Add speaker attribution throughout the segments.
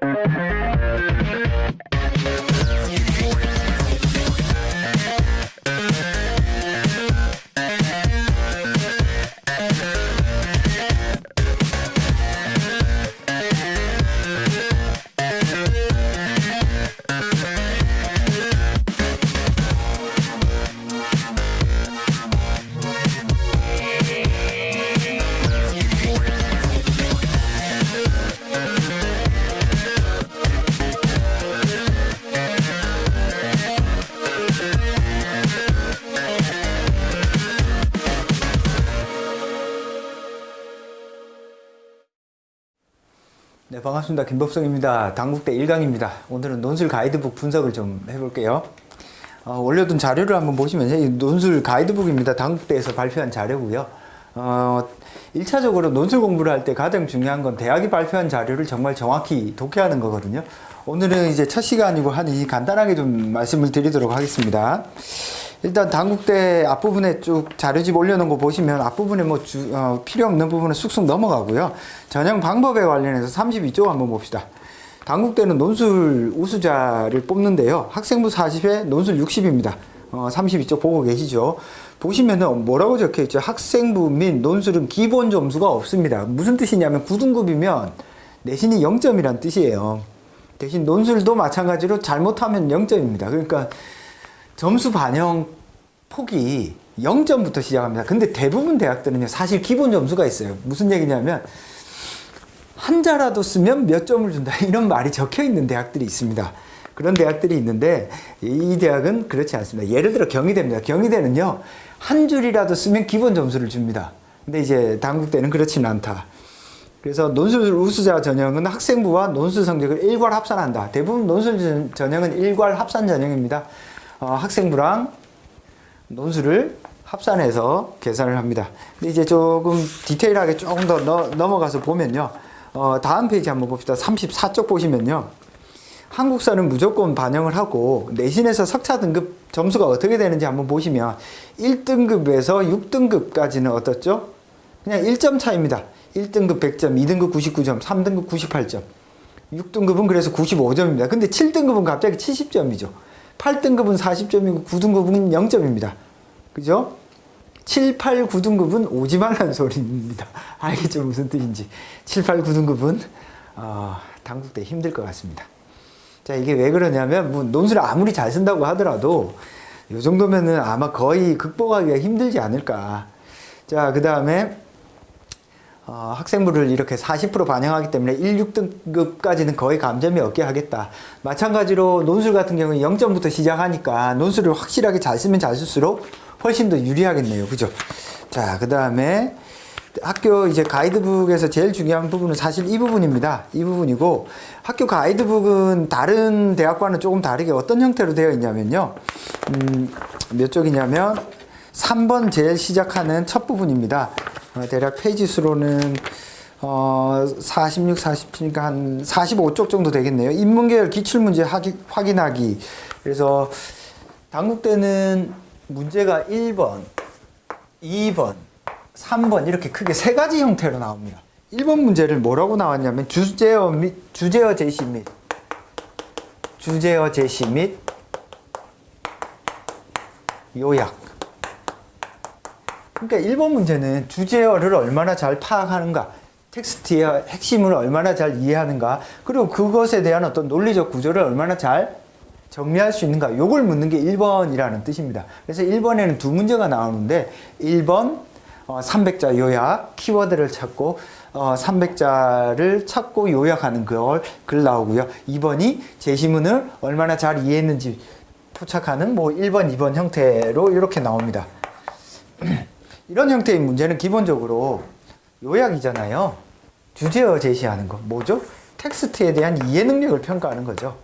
Speaker 1: Thank you. 네, 반갑습니다. 김법성입니다. 당국대 1강입니다. 오늘은 논술 가이드북 분석을 좀 해볼게요. 어, 올려둔 자료를 한번 보시면요. 이 논술 가이드북입니다. 당국대에서 발표한 자료고요. 어, 1차적으로 논술 공부를 할 때 가장 중요한 건 대학이 발표한 자료를 정말 정확히 독해하는 거거든요. 오늘은 이제 첫 시간이고 하니 간단하게 좀 말씀을 드리도록 하겠습니다. 일단 당국대 앞부분에 쭉 자료집 올려놓은 거 보시면 앞부분에 뭐 주- 어, 필요 없는 부분은 쑥쑥 넘어가고요. 전형 방법에 관련해서 32쪽 한번 봅시다. 당국대는 논술 우수자를 뽑는데요. 학생부 40에 논술 60입니다. 어, 32쪽 보고 계시죠? 보시면은 뭐라고 적혀 있죠? 학생부 및 논술은 기본 점수가 없습니다. 무슨 뜻이냐면 9등급이면 내신이 0점이란 뜻이에요. 대신 논술도 마찬가지로 잘못하면 0점입니다. 그러니까 점수 반영 폭이 0점부터 시작합니다. 근데 대부분 대학들은요, 사실 기본 점수가 있어요. 무슨 얘기냐면, 한자라도 쓰면 몇 점을 준다. 이런 말이 적혀 있는 대학들이 있습니다. 그런 대학들이 있는데, 이 대학은 그렇지 않습니다. 예를 들어 경희대입니다. 경희대는요, 한 줄이라도 쓰면 기본 점수를 줍니다. 근데 이제 당국대는 그렇지는 않다. 그래서 논술 우수자 전형은 학생부와 논술 성적을 일괄 합산한다. 대부분 논술 전- 전형은 일괄 합산 전형입니다. 어, 학생부랑 논술을 합산해서 계산을 합니다. 근데 이제 조금 디테일하게 조금 더 너- 넘어가서 보면요. 어, 다음 페이지 한번 봅시다. 34쪽 보시면요. 한국사는 무조건 반영을 하고 내신에서 석차 등급 점수가 어떻게 되는지 한번 보시면 1등급에서 6등급까지는 어떻죠? 그냥 1점 차입니다. 1등급 100점, 2등급 99점, 3등급 98점. 6등급은 그래서 95점입니다. 근데 7등급은 갑자기 70점이죠. 8등급은 40점이고 9등급은 0점입니다. 그죠? 7, 8, 9등급은 오지 말라는 소리입니다. 알겠죠? 무슨 뜻인지. 7, 8, 9등급은 어, 당국대 힘들 것 같습니다. 자, 이게 왜 그러냐면, 뭐, 논술을 아무리 잘 쓴다고 하더라도, 이 정도면은 아마 거의 극복하기가 힘들지 않을까. 자, 그 다음에, 어, 학생부를 이렇게 40% 반영하기 때문에 1, 6등급까지는 거의 감점이 없게 하겠다. 마찬가지로 논술 같은 경우는 0점부터 시작하니까 논술을 확실하게 잘 쓰면 잘 쓸수록 훨씬 더 유리하겠네요. 그죠? 자, 그 다음에 학교 이제 가이드북에서 제일 중요한 부분은 사실 이 부분입니다. 이 부분이고 학교 가이드북은 다른 대학과는 조금 다르게 어떤 형태로 되어 있냐면요. 음, 몇 쪽이냐면 3번 제일 시작하는 첫 부분입니다. 어, 대략 페이지 수로는 어, 46, 47이니까 한 45쪽 정도 되겠네요. 인문계열 기출문제 하기, 확인하기. 그래서 당국대는 문제가 1번, 2번, 3번 이렇게 크게 세 가지 형태로 나옵니다. 1번 문제를 뭐라고 나왔냐면 주제어 및 주제어 제시 및 주제어 제시 및 요약. 그러니까 1번 문제는 주제어를 얼마나 잘 파악하는가, 텍스트의 핵심을 얼마나 잘 이해하는가, 그리고 그것에 대한 어떤 논리적 구조를 얼마나 잘 정리할 수 있는가, 요걸 묻는 게 1번이라는 뜻입니다. 그래서 1번에는 두 문제가 나오는데, 1번, 어, 300자 요약, 키워드를 찾고, 어, 300자를 찾고 요약하는 걸, 글 나오고요. 2번이 제시문을 얼마나 잘 이해했는지 포착하는 뭐 1번, 2번 형태로 이렇게 나옵니다. 이런 형태의 문제는 기본적으로 요약이잖아요. 주제어 제시하는 거. 뭐죠? 텍스트에 대한 이해 능력을 평가하는 거죠.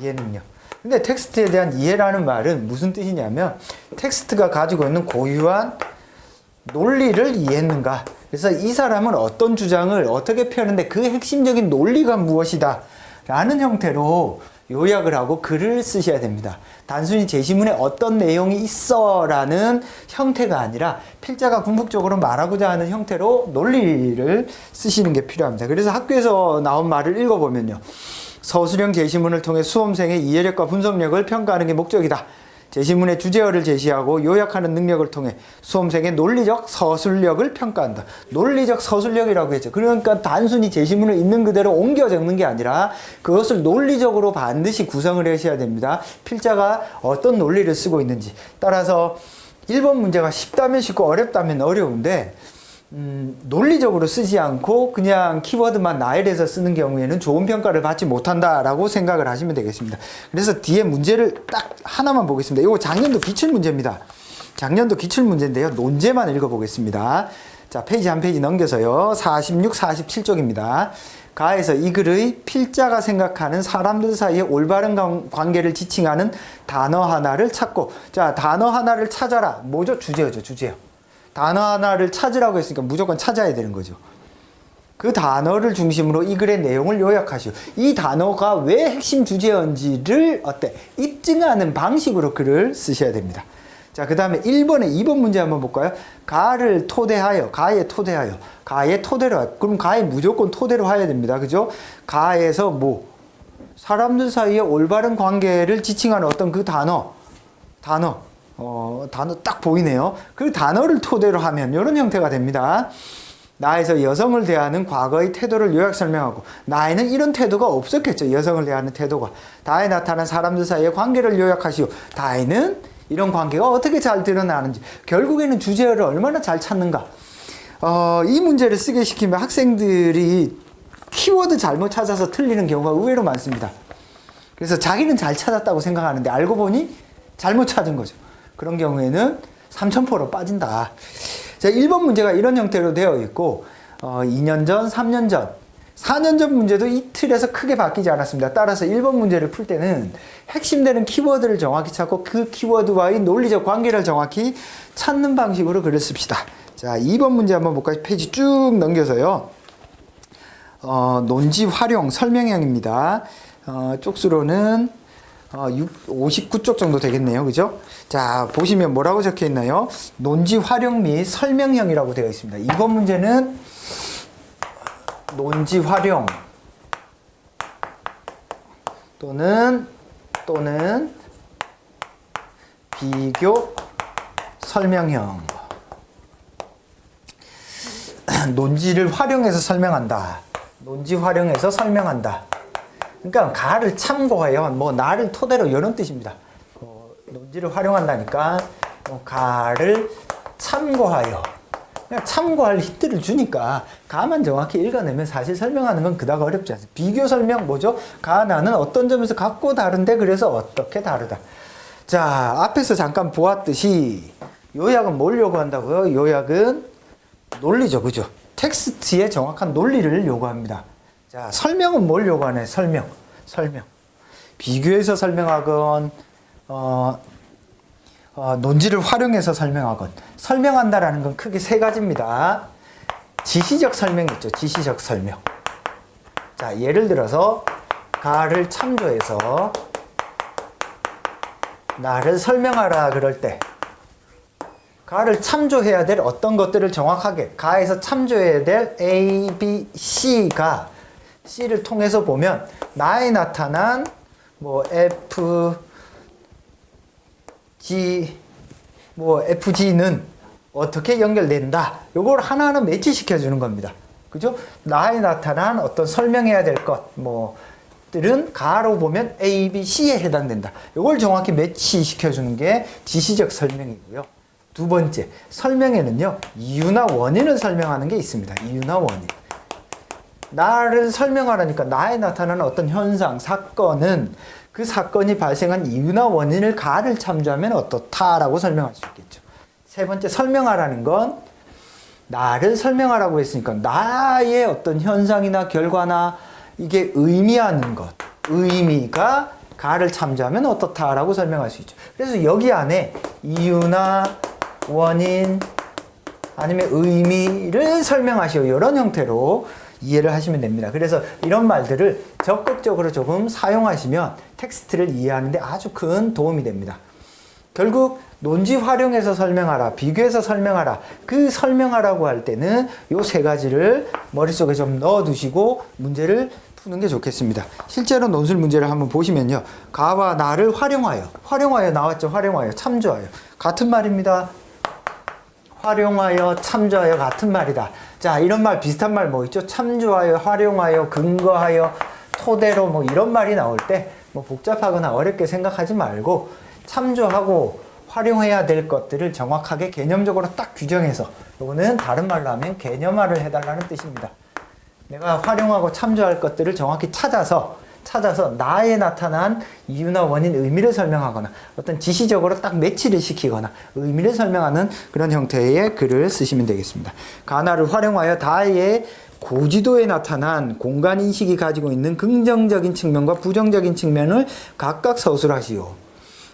Speaker 1: 이해 능력. 근데 텍스트에 대한 이해라는 말은 무슨 뜻이냐면 텍스트가 가지고 있는 고유한 논리를 이해했는가. 그래서 이 사람은 어떤 주장을 어떻게 펴는데 그 핵심적인 논리가 무엇이다. 라는 형태로 요약을 하고 글을 쓰셔야 됩니다. 단순히 제시문에 어떤 내용이 있어라는 형태가 아니라 필자가 궁극적으로 말하고자 하는 형태로 논리를 쓰시는 게 필요합니다. 그래서 학교에서 나온 말을 읽어보면요. 서술형 제시문을 통해 수험생의 이해력과 분석력을 평가하는 게 목적이다. 제시문의 주제어를 제시하고 요약하는 능력을 통해 수험생의 논리적 서술력을 평가한다. 논리적 서술력이라고 했죠. 그러니까 단순히 제시문을 있는 그대로 옮겨 적는 게 아니라 그것을 논리적으로 반드시 구성을 하셔야 됩니다. 필자가 어떤 논리를 쓰고 있는지. 따라서 1번 문제가 쉽다면 쉽고 어렵다면 어려운데 음, 논리적으로 쓰지 않고 그냥 키워드만 나열해서 쓰는 경우에는 좋은 평가를 받지 못한다라고 생각을 하시면 되겠습니다. 그래서 뒤에 문제를 딱 하나만 보겠습니다. 이거 작년도 기출 문제입니다. 작년도 기출 문제인데요. 논제만 읽어보겠습니다. 자, 페이지 한 페이지 넘겨서요. 46, 47쪽입니다. 가에서 이 글의 필자가 생각하는 사람들 사이의 올바른 관- 관계를 지칭하는 단어 하나를 찾고, 자, 단어 하나를 찾아라. 뭐죠? 주제어죠, 주제어. 단어 하나를 찾으라고 했으니까 무조건 찾아야 되는 거죠. 그 단어를 중심으로 이 글의 내용을 요약하시오. 이 단어가 왜 핵심 주제인지를 어때? 입증하는 방식으로 글을 쓰셔야 됩니다. 자, 그 다음에 1번에 2번 문제 한번 볼까요? 가를 토대하여, 가에 토대하여, 가에 토대로, 하- 그럼 가에 무조건 토대로 해야 됩니다. 그죠? 가에서 뭐? 사람들 사이에 올바른 관계를 지칭하는 어떤 그 단어, 단어, 어, 단어 딱 보이네요. 그 단어를 토대로 하면 이런 형태가 됩니다. 나에서 여성을 대하는 과거의 태도를 요약 설명하고 나에는 이런 태도가 없었겠죠. 여성을 대하는 태도가. 다에 나타난 사람들 사이의 관계를 요약하시오. 다에는 이런 관계가 어떻게 잘 드러나는지 결국에는 주제를 얼마나 잘 찾는가. 어, 이 문제를 쓰게 시키면 학생들이 키워드 잘못 찾아서 틀리는 경우가 의외로 많습니다. 그래서 자기는 잘 찾았다고 생각하는데 알고 보니 잘못 찾은 거죠. 그런 경우에는 삼천포로 빠진다. 자, 1번 문제가 이런 형태로 되어 있고, 어, 2년 전, 3년 전, 4년 전 문제도 이 틀에서 크게 바뀌지 않았습니다. 따라서 1번 문제를 풀 때는 핵심되는 키워드를 정확히 찾고 그 키워드와의 논리적 관계를 정확히 찾는 방식으로 글을 씁시다. 자, 2번 문제 한번 볼까요? 페이지 쭉 넘겨서요. 어, 논지 활용 설명형입니다. 어, 쪽수로는 어, 6, 59쪽 정도 되겠네요. 그죠? 자, 보시면 뭐라고 적혀 있나요? 논지 활용 및 설명형이라고 되어 있습니다. 이번 문제는 논지 활용 또는 또는 비교 설명형 논지를 활용해서 설명한다. 논지 활용해서 설명한다. 그러니까 가를 참고하여 뭐 나를 토대로 이런 뜻입니다. 어, 논지를 활용한다니까 뭐 가를 참고하여 그냥 참고할 힌트를 주니까 가만 정확히 읽어내면 사실 설명하는 건 그다가 어렵지 않습니다. 비교 설명 뭐죠? 가 나는 어떤 점에서 같고 다른데 그래서 어떻게 다르다. 자 앞에서 잠깐 보았듯이 요약은 뭘 요구한다고요? 요약은 논리죠, 그죠? 텍스트의 정확한 논리를 요구합니다. 자, 설명은 뭘 요구하네? 설명, 설명. 비교해서 설명하건, 어, 어, 논지를 활용해서 설명하건. 설명한다라는 건 크게 세 가지입니다. 지시적 설명 있죠, 지시적 설명. 자, 예를 들어서, 가를 참조해서, 나를 설명하라 그럴 때, 가를 참조해야 될 어떤 것들을 정확하게 가에서 참조해야 될 A, B, C가 C를 통해서 보면 나에 나타난 뭐 F, G, 뭐 FG는 어떻게 연결된다. 요걸 하나하나 매치시켜 주는 겁니다. 그죠? 나에 나타난 어떤 설명해야 될 것, 뭐, 들은 가로 보면 A, B, C에 해당된다. 요걸 정확히 매치시켜 주는 게 지시적 설명이고요. 두 번째, 설명에는요, 이유나 원인을 설명하는 게 있습니다. 이유나 원인. 나를 설명하라니까 나에 나타나는 어떤 현상, 사건은 그 사건이 발생한 이유나 원인을 가를 참조하면 어떻다라고 설명할 수 있겠죠. 세 번째, 설명하라는 건 나를 설명하라고 했으니까 나의 어떤 현상이나 결과나 이게 의미하는 것, 의미가 가를 참조하면 어떻다라고 설명할 수 있죠. 그래서 여기 안에 이유나 원인, 아니면 의미를 설명하시오. 이런 형태로 이해를 하시면 됩니다. 그래서 이런 말들을 적극적으로 조금 사용하시면 텍스트를 이해하는데 아주 큰 도움이 됩니다. 결국 논지 활용해서 설명하라, 비교해서 설명하라. 그 설명하라고 할 때는 요 세 가지를 머릿속에 좀 넣어 두시고 문제를 푸는 게 좋겠습니다. 실제로 논술 문제를 한번 보시면요. 가와 나를 활용하여. 활용하여 나왔죠. 활용하여. 참조하여. 같은 말입니다. 활용하여, 참조하여 같은 말이다. 자, 이런 말 비슷한 말 뭐 있죠? 참조하여, 활용하여, 근거하여, 토대로 뭐 이런 말이 나올 때 뭐 복잡하거나 어렵게 생각하지 말고 참조하고 활용해야 될 것들을 정확하게 개념적으로 딱 규정해서 요거는 다른 말로 하면 개념화를 해달라는 뜻입니다. 내가 활용하고 참조할 것들을 정확히 찾아서 찾아서 나에 나타난 이유나 원인, 의미를 설명하거나 어떤 지시적으로 딱 매치를 시키거나 의미를 설명하는 그런 형태의 글을 쓰시면 되겠습니다. 가나를 활용하여 다의 고지도에 나타난 공간 인식이 가지고 있는 긍정적인 측면과 부정적인 측면을 각각 서술하시오.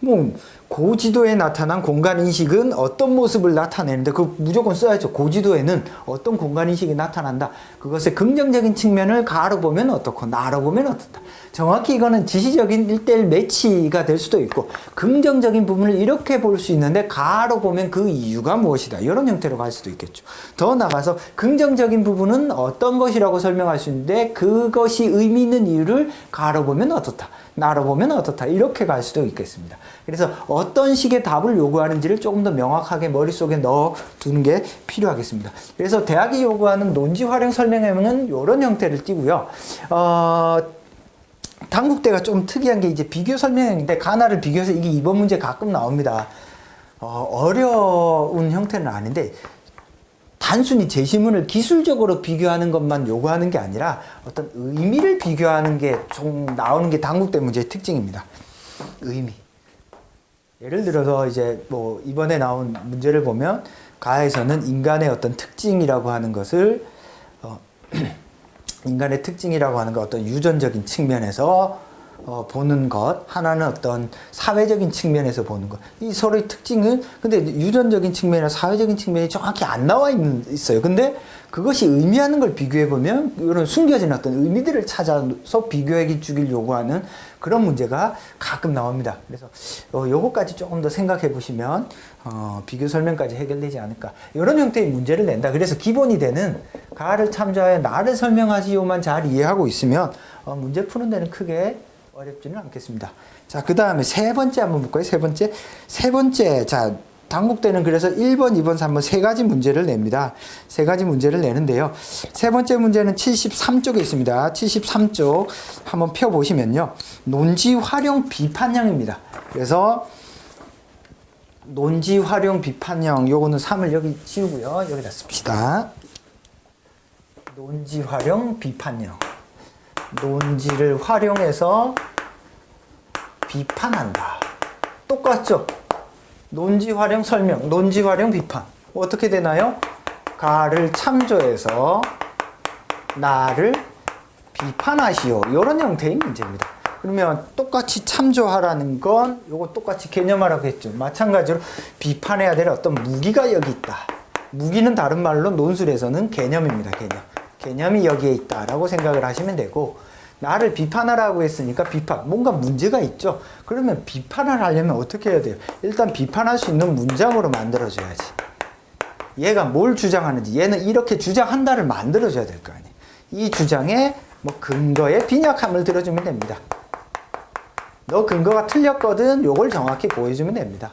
Speaker 1: 뭐 고지도에 나타난 공간 인식은 어떤 모습을 나타내는데 그 무조건 써야죠. 고지도에는 어떤 공간 인식이 나타난다. 그것의 긍정적인 측면을 가로 보면 어떻고 나로 보면 어떻다. 정확히 이거는 지시적인 일대일 매치가 될 수도 있고 긍정적인 부분을 이렇게 볼 수 있는데 가로 보면 그 이유가 무엇이다. 이런 형태로 갈 수도 있겠죠. 더 나가서 긍정적인 부분은 어떤 것이라고 설명할 수 있는데 그것이 의미 있는 이유를 가로 보면 어떻다. 나로 보면 어떻다. 이렇게 갈 수도 있겠습니다. 그래서 어떤 식의 답을 요구하는지를 조금 더 명확하게 머릿속에 넣어 두는 게 필요하겠습니다. 그래서 대학이 요구하는 논지 활용 설명에는 이런 형태를 띠고요. 어, 당국대가 좀 특이한 게 이제 비교 설명인데 가나를 비교해서 이게 이번 문제 가끔 나옵니다. 어, 어려운 형태는 아닌데 단순히 제시문을 기술적으로 비교하는 것만 요구하는 게 아니라 어떤 의미를 비교하는 게 좀 나오는 게 당국대 문제의 특징입니다. 의미. 예를 들어서 이제 뭐 이번에 나온 문제를 보면 가에서는 인간의 어떤 특징이라고 하는 것을 어, 인간의 특징이라고 하는 것 어떤 유전적인 측면에서 어, 보는 것 하나는 어떤 사회적인 측면에서 보는 것. 이 서로의 특징은 근데 유전적인 측면이나 사회적인 측면이 정확히 안 나와 있는 있어요. 근데 그것이 의미하는 걸 비교해 보면 이런 숨겨진 어떤 의미들을 찾아서 비교해 주길 요구하는 그런 문제가 가끔 나옵니다. 그래서 어, 요거까지 조금 더 생각해 보시면 어, 비교 설명까지 해결되지 않을까. 이런 형태의 문제를 낸다. 그래서 기본이 되는 가를 참조하여 나를 설명하시오만 잘 이해하고 있으면 어, 문제 푸는 데는 크게 어렵지는 않겠습니다. 자, 그 다음에 세 번째 한번 볼까요? 세 번째. 세 번째. 자, 당국대는 그래서 1번, 2번, 3번 세 가지 문제를 냅니다. 세 가지 문제를 내는데요. 세 번째 문제는 73쪽에 있습니다. 73쪽 한번 펴보시면요. 논지 활용 비판형입니다. 그래서 논지 활용 비판형 요거는 3을 여기 지우고요. 여기다 씁시다. 논지 활용 비판형. 논지를 활용해서 비판한다. 똑같죠? 논지 활용 설명, 논지 활용 비판. 어떻게 되나요? 가를 참조해서 나를 비판하시오. 이런 형태의 문제입니다. 그러면 똑같이 참조하라는 건 요거 똑같이 개념하라고 했죠. 마찬가지로 비판해야 될 어떤 무기가 여기 있다. 무기는 다른 말로 논술에서는 개념입니다. 개념. 개념이 여기에 있다라고 생각을 하시면 되고 나를 비판하라고 했으니까 비판 뭔가 문제가 있죠. 그러면 비판을 하려면 어떻게 해야 돼요? 일단 비판할 수 있는 문장으로 만들어 줘야지. 얘가 뭘 주장하는지 얘는 이렇게 주장한다를 만들어 줘야 될 거 아니에요. 이 주장에 뭐 근거에 빈약함을 들어주면 됩니다. 너 근거가 틀렸거든. 요걸 정확히 보여주면 됩니다.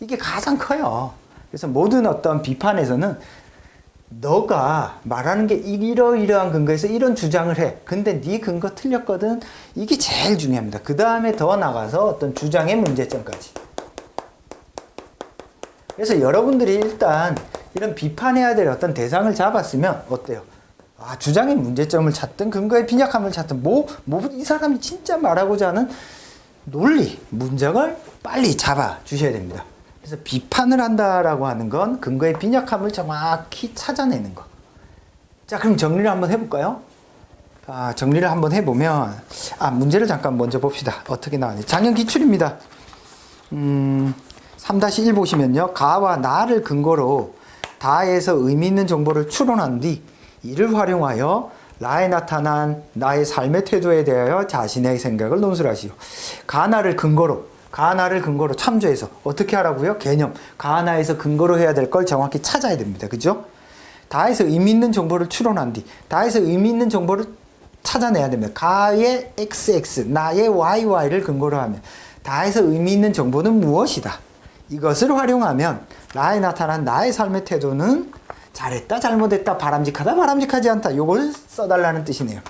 Speaker 1: 이게 가장 커요. 그래서 모든 어떤 비판에서는 너가 말하는 게 이러이러한 근거에서 이런 주장을 해. 근데 네 근거 틀렸거든. 이게 제일 중요합니다. 그 다음에 더 나가서 어떤 주장의 문제점까지. 그래서 여러분들이 일단 이런 비판해야 될 어떤 대상을 잡았으면 어때요? 아, 주장의 문제점을 찾든 근거의 빈약함을 찾든 뭐, 뭐, 이 사람이 진짜 말하고자 하는 논리, 문장을 빨리 잡아 주셔야 됩니다. 그래서 비판을 한다라고 하는 건 근거의 빈약함을 정확히 찾아내는 거. 자, 그럼 정리를 한번 해볼까요? 아, 정리를 한번 해보면, 아, 문제를 잠깐 먼저 봅시다. 어떻게 나왔는지. 작년 기출입니다. 음, 3-1 보시면요. 가와 나를 근거로 다에서 의미 있는 정보를 추론한 뒤 이를 활용하여 나에 나타난 나의 삶의 태도에 대하여 자신의 생각을 논술하시오. 가나를 근거로 가나를 근거로 참조해서 어떻게 하라고요? 개념 가나에서 근거로 해야 될 걸 정확히 찾아야 됩니다. 그죠? 다에서 의미 있는 정보를 추론한 뒤 다에서 의미 있는 정보를 찾아내야 됩니다. 가의 XX, 나의 YY를 근거로 하면 다에서 의미 있는 정보는 무엇이다. 이것을 활용하면 나에 나타난 나의 삶의 태도는 잘했다, 잘못했다, 바람직하다, 바람직하지 않다. 요걸 써달라는 뜻이네요.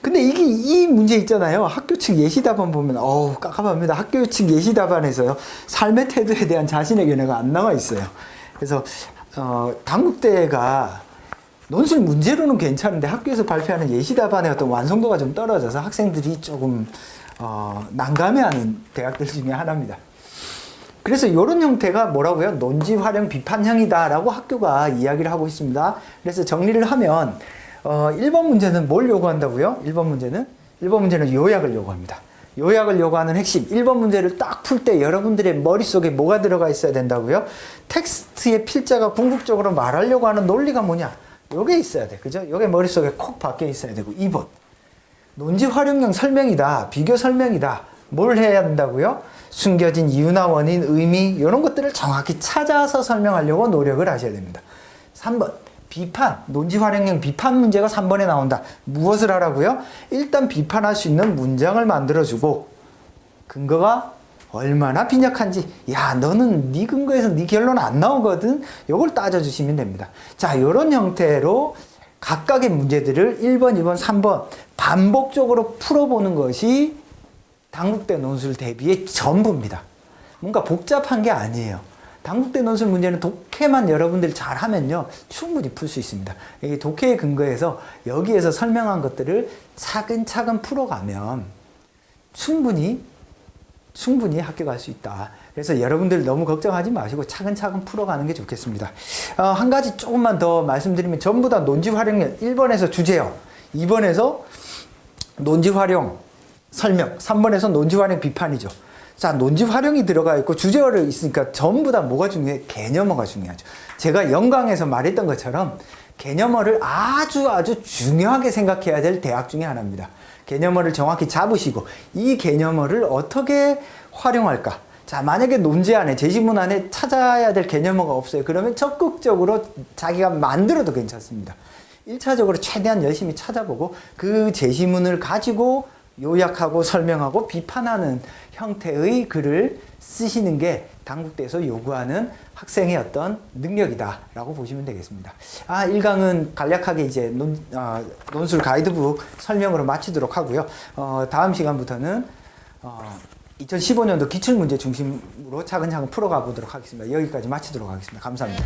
Speaker 1: 근데 이게 이 문제 있잖아요. 학교 측 예시 답안 보면 어우 깝깝합니다. 학교 측 예시 답안에서요 삶의 태도에 대한 자신의 견해가 안 나와 있어요. 그래서 어, 당국대가 논술 문제로는 괜찮은데 학교에서 발표하는 예시 답안의 어떤 완성도가 좀 떨어져서 학생들이 조금 어, 난감해하는 대학들 중에 하나입니다. 그래서 이런 형태가 뭐라고요? 논지 활용 비판형이다라고 학교가 이야기를 하고 있습니다. 그래서 정리를 하면 어, 1번 문제는 뭘 요구한다고요? 1번 문제는 1번 문제는 요약을 요구합니다. 요약을 요구하는 핵심 1번 문제를 딱 풀 때 여러분들의 머릿속에 뭐가 들어가 있어야 된다고요? 텍스트의 필자가 궁극적으로 말하려고 하는 논리가 뭐냐? 요게 있어야 돼. 그죠? 요게 머릿속에 콕 박혀 있어야 되고 2번 논지 활용형 설명이다. 비교 설명이다. 뭘 해야 된다고요? 숨겨진 이유나 원인, 의미 이런 것들을 정확히 찾아서 설명하려고 노력을 하셔야 됩니다. 3번 비판, 논지 활용형 비판 문제가 3번에 나온다. 무엇을 하라고요? 일단 비판할 수 있는 문장을 만들어주고 근거가 얼마나 빈약한지. 야 너는 네 근거에서 네 결론 안 나오거든. 요걸 따져주시면 됩니다. 자 요런 형태로 각각의 문제들을 1번 2번 3번 반복적으로 풀어보는 것이 당국대 논술 대비의 전부입니다. 뭔가 복잡한 게 아니에요 당국대 논술 문제는 독해만 여러분들이 잘 하면요 충분히 풀 수 있습니다 이 독해에 근거해서 여기에서 설명한 것들을 차근차근 풀어가면 충분히 충분히 학교 갈 수 있다. 그래서 여러분들 너무 걱정하지 마시고 차근차근 풀어가는 게 좋겠습니다. 어, 한 가지 조금만 더 말씀드리면 전부 다 논지 활용력 1번에서 주제요. 2번에서 논지 활용 설명, 3번에서 논지 활용 비판이죠. 자, 논지 활용이 들어가 있고 주제어를 있으니까 전부 다 뭐가 중요해? 개념어가 중요하죠. 제가 영광에서 말했던 것처럼 개념어를 아주 아주 중요하게 생각해야 될 대학 중에 하나입니다. 개념어를 정확히 잡으시고 이 개념어를 어떻게 활용할까? 자, 만약에 논지 안에 제시문 안에 찾아야 될 개념어가 없어요. 그러면 적극적으로 자기가 만들어도 괜찮습니다. 1차적으로 최대한 열심히 찾아보고 그 제시문을 가지고 요약하고 설명하고 비판하는 형태의 글을 쓰시는 게 당국대에서 요구하는 학생의 어떤 능력이다라고 보시면 되겠습니다. 아, 1강은 간략하게 이제 논, 어, 논술 가이드북 설명으로 마치도록 하고요. 어, 다음 시간부터는 어, 2015년도 기출문제 중심으로 차근차근 풀어가 보도록 하겠습니다. 여기까지 마치도록 하겠습니다. 감사합니다.